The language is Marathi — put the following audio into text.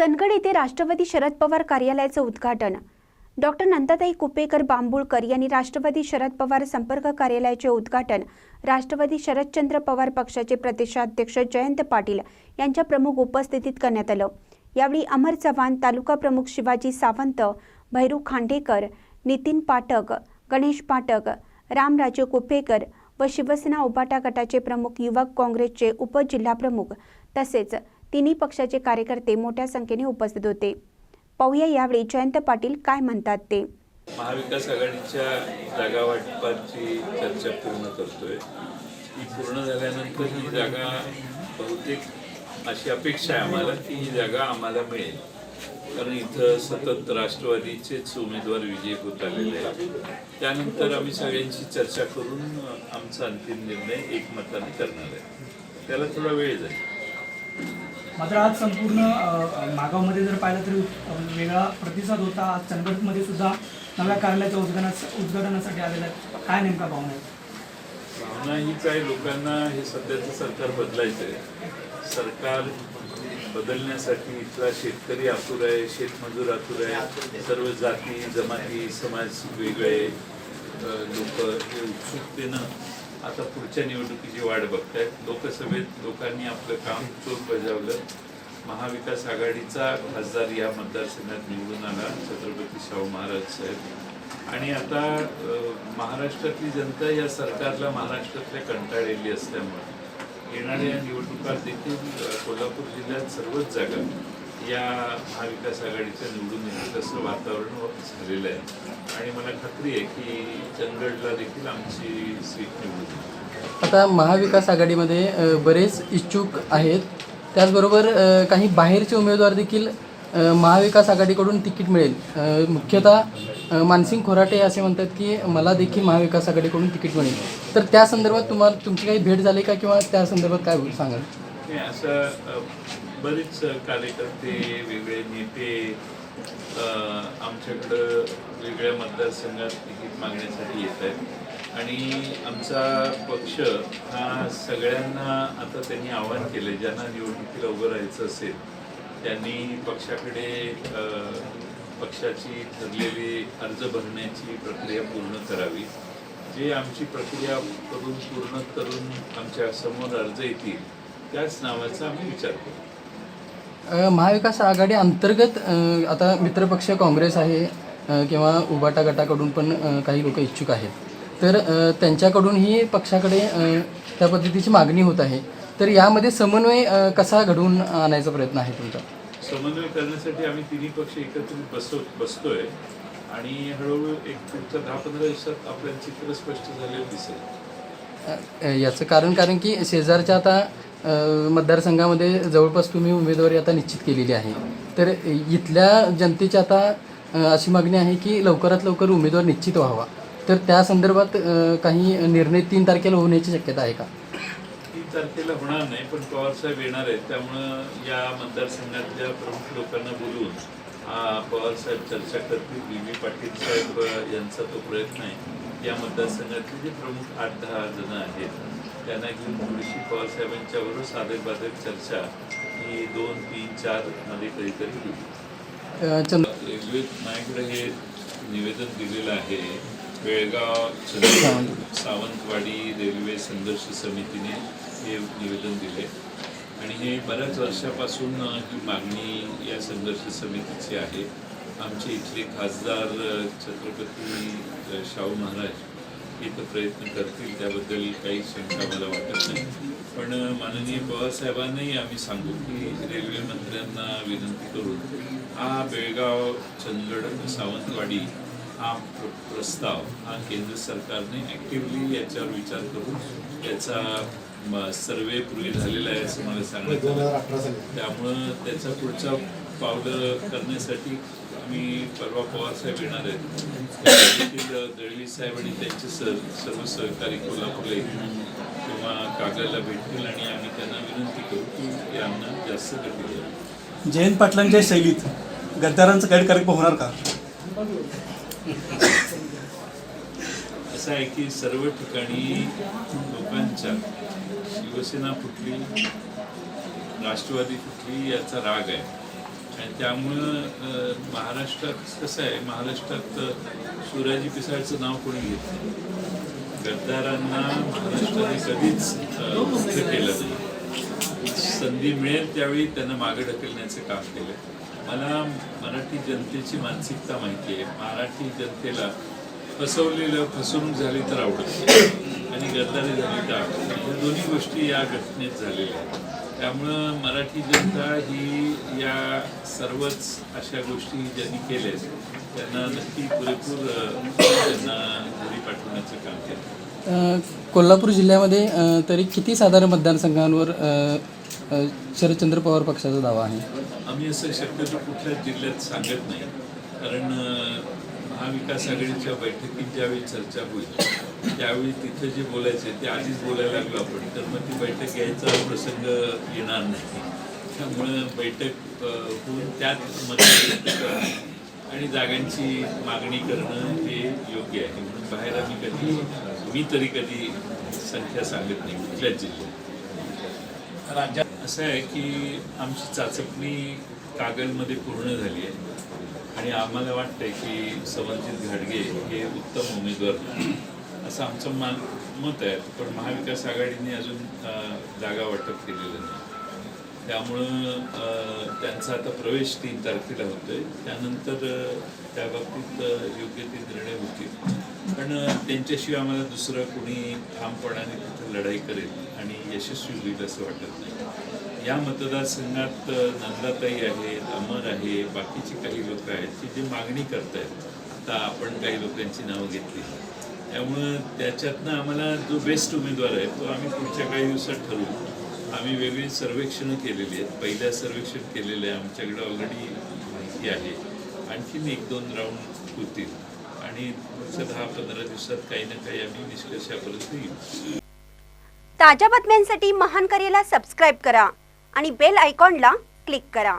चंदगड येथे राष्ट्रवादी शरद पवार कार्यालयाचं उद्घाटन. डॉक्टर नंदाताई कुपेकर बांबुळकर यांनी राष्ट्रवादी शरद पवार संपर्क कार्यालयाचे उद्घाटन राष्ट्रवादी शरदचंद्र पवार पक्षाचे प्रदेशाध्यक्ष जयंत पाटील यांच्या प्रमुख उपस्थितीत करण्यात आलं. यावेळी अमर चव्हाण तालुका प्रमुख शिवाजी सावंत भैरू खांडेकर नितीन पाठक गणेश पाठक रामराजे कुपेकर व शिवसेना उबाटा गटाचे प्रमुख युवक काँग्रेसचे उपजिल्हाप्रमुख तसेच तिन्ही पक्षाचे कार्यकर्ते मोठ्या संख्येने उपस्थित होते. पाहूया यावेळी जयंत पाटील काय म्हणतात ते. महाविकास आघाडीच्या जागा वाटपाची चर्चा पूर्ण करतोय. ही पूर्ण झाल्यानंतर ही जागा बहुतेक अशी अपेक्षा आहे आम्हाला की ही जागा आम्हाला मिळेल. कारण इथं सतत राष्ट्रवादीचेच उमेदवार विजय होत आलेले आहेत. त्यानंतर आम्ही सगळ्यांची चर्चा करून आमचा अंतिम निर्णय एकमताने करणार आहे. त्याला थोडा वेळ जाईल. मात्र आज संपूर्ण मागावमध्ये जर पाहिलं तरी वेगळा प्रतिसाद होता. आज चंदगडमध्ये सुद्धा नव्या कार्यालयाच्या उद्घाटना उद्घाटनासाठी आलेला काय नेमका भावना आहे भावना हीच आहे लोकांना हे सध्याचं सरकार बदलायचं आहे सरकार बदलण्यासाठी इथला शेतकरी आतुर आहे शेतमजूर आतुर आहे. सर्व जाती जमाती समाज वेगळे. लोक हे उत्सुकतेनं आता पुढच्या निवडणुकीची वाट बघतायत. लोकसभेत लोकांनी आपलं काम चोख बजावलं. महाविकास आघाडीचा खासदार या मतदारसंघात निवडून आला छत्रपती शाहू महाराज साहेब. आणि आता महाराष्ट्रातली जनता या सरकारला महाराष्ट्रातल्या कंटाळलेली असल्यामुळे येणाऱ्या निवडणुकात देखील कोल्हापूर जिल्ह्यात सर्वच जागा या महाविकास आघाडीच्या निवडून येतील असं वातावरण झालेलं आहे. आणि मला खात्री आहे की चंदगडला देखील आमची सीट निवडून येईल. आता महाविकास आघाडीमध्ये बरेच इच्छुक आहेत. त्याचबरोबर काही बाहेरचे उमेदवार देखील महाविकास आघाडीकडून तिकीट मिळेल. मुख्यतः मानसिंग खोराटे असे म्हणतात की मला देखील महाविकास आघाडीकडून तिकीट मिळेल. तर त्या संदर्भात तुम्हाला तुमची काही भेट झाली का किंवा त्या संदर्भात काय सांगाल? असं बरेच कार्यकर्ते वेगळे नेते आमच्याकडं वेगळ्या मतदारसंघात तिकीट मागण्यासाठी येत आहेत. आणि आमचा पक्ष हा सगळ्यांना आता त्यांनी आवाहन केलं ज्यांना निवडणुकीला उभं राहायचं असेल त्यांनी पक्षाकडे पक्षाची ठरलेली अर्ज भरण्याची प्रक्रिया पूर्ण करावी. जे आमची प्रक्रिया करून पूर्ण करून आमच्यासमोर अर्ज येतील त्याच नावाचा आम्ही विचार करू. महाविकास आघाडी अंतर्गत आता मित्रपक्ष काँग्रेस आहे किंवा उबाटा गटाकडून पण काही लोक इच्छुक आहेत. तर त्यांच्याकडूनही पक्षाकडे त्या पद्धतीची मागणी होत आहे. तर यामध्ये समन्वय कसा घडवून आणायचा प्रयत्न आहे तुमचा? समन्वय करण्यासाठी आम्ही तिन्ही पक्ष एकत्रित बसव बसतोय. आणि हळूहळू एक पुढच्या दहा पंधरा दिवसात आपल्याला चित्र स्पष्ट झालेलं दिसेल. याचं कारण कारण की शेजारच्या आता मतदारसंघामध्ये जवळपास तुम्ही उमेदवारी आता निश्चित केलेली आहे. तर इथल्या जनतेची आता अशी मागणी आहे की लवकरात लवकर उमेदवार निश्चित व्हावा. तर त्या संदर्भात काही निर्णय तीन तारखेला होण्याची शक्यता आहे का? तीन तारखेला होणार नाही पण पवार साहेब येणार आहेत. त्यामुळं या मतदारसंघातल्या प्रमुख लोकांना बोलून आ, पवार साहेब चर्चा करतील. बी पाटील साहेब यांचा तो प्रयत्न आहे. या मतदारसंघातले जे प्रमुख आठ दहा जण आहेत त्यांना घेऊन थोडीशी पवार साहेबांच्याबरोबर साधक बाधक चर्चा ही दोन तीन चारमध्ये कधीतरी चंद रेल्वे माझ्याकडे हे निवेदन दिलेलं आहे. बेळगाव सावंतवाडी रेल्वे संघर्ष समितीने हे निवेदन दिले. आणि हे बऱ्याच वर्षापासून ही मागणी या संघर्ष समितीची आहे. आमचे इथले खासदार छत्रपती शाहू महाराज इथं प्रयत्न करतील त्याबद्दल काही शंका मला वाटत नाही. पण माननीय पवारसाहेबांनाही आम्ही सांगू की रेल्वे मंत्र्यांना विनंती करून हा बेळगाव चंदगड सावंतवाडी हा प्रस्ताव हा केंद्र सरकारने ॲक्टिव्हली याच्यावर विचार करून त्याचा सर्वे पूर्वी झालेला आहे असं मला सांगण्यात आलं त्यामुळं त्याचा पुढचा पावलं करण्यासाठी आम्ही परवा पवार साहेब येणार आहेत. दळवी साहेब आणि त्यांचे सर सर्व सहकारी कोल्हापूरला येतील. किंवा कागदाला भेटतील आणि आम्ही त्यांना विनंती करू की यांना जास्त गती द्यावी जयंत पाटलांच्या शैलीत गद्दारांचा गैर कार्यक्रम होणार का? असं आहे की सर्व ठिकाणी लोकांच्या शिवसेना फुटली राष्ट्रवादी फुटली याचा राग आहे. आणि त्यामुळं महाराष्ट्रात कसं आहे महाराष्ट्रात सुराजी शिवराजी पिसाळचं नाव कोणी घेत नाही. गद्दारांना महाराष्ट्राने कधीच मुक्त केलं नाही. संधी मिळेल त्यावेळी त्यांना मागे ढकलण्याचं काम केलं. मला मराठी जनतेची मानसिकता माहिती आहे. मराठी जनतेला फसवलेलं फसवणूक झाली तर आवडत आणि गद्दारी झाली तर आवडत या दोन्ही गोष्टी या घटनेत झालेल्या आहेत. त्यामुळं मराठी जनता ही या सर्वच अशा गोष्टी ज्यांनी केल्या त्यांना नक्की पुरेपूर त्यांना घरी पाठवण्याचं काम केलं. कोल्हापूर जिल्ह्यामध्ये तरी किती साधारण मतदारसंघांवर शरदचंद्र पवार पक्षाचा दावा आहे? आम्ही असं शक्यतो कुठल्याच जिल्ह्यात सांगत नाही. कारण महाविकास आघाडीच्या बैठकीत ज्यावेळी चर्चा होईल त्यावेळी तिथं जे बोलायचे ते आधीच बोलायला लागलो आपण. तर मग ती बैठक घ्यायचा प्रसंग येणार नाही. त्यामुळं बैठक होऊन त्यात आणि जागांची मागणी करणं हे योग्य आहे. म्हणून बाहेर आम्ही कधी मी तरी कधी संख्या सांगत नाही कुठल्याच जिल्ह्यात. राज्यात असं आहे की आमची चाचपणी कागलमध्ये पूर्ण झाली आहे. आणि आम्हाला वाटतंय की समरजित घाडगे हे उत्तम उमेदवार असं आमचं मान मत आहे. पण महाविकास आघाडीने अजून जागा वाटप केलेलं नाही. त्यामुळं त्यांचा आता प्रवेश तीन तारखेला होतोय. त्यानंतर त्या बाबतीत योग्य ते निर्णय होतील. पण त्यांच्याशिवाय आम्हाला दुसरं कोणी ठामपणाने तिथं लढाई करेल आणि यशस्वी होईल असं वाटत नाही. या मतदारसंघात नंदाताई आहेत अमर आहे बाकीची काही लोक आहेत की जे मागणी करतायत. आता आपण काही लोकांची नावं घेतली. त्यामुळं त्याच्यातनं आम्हाला जो बेस्ट उमेदवार आहे तो आम्ही पुढच्या काही दिवसात ठरवू. आम्ही वेगळी सर्वेक्षणं केलेली आहेत. पहिल्या सर्वेक्षण केलेलं आहे. आमच्याकडे ऑलरेडी माहिती आहे. आणखीन एक दोन राऊंड होतील. आणि पुढच्या दहा पंधरा दिवसात काही ना काही आम्ही निष्कर्षापर्यंत येऊ ताज्या बातम्यांसाठी महान करेला सबस्क्राईब करा आणि बेल आयकॉनला क्लिक करा.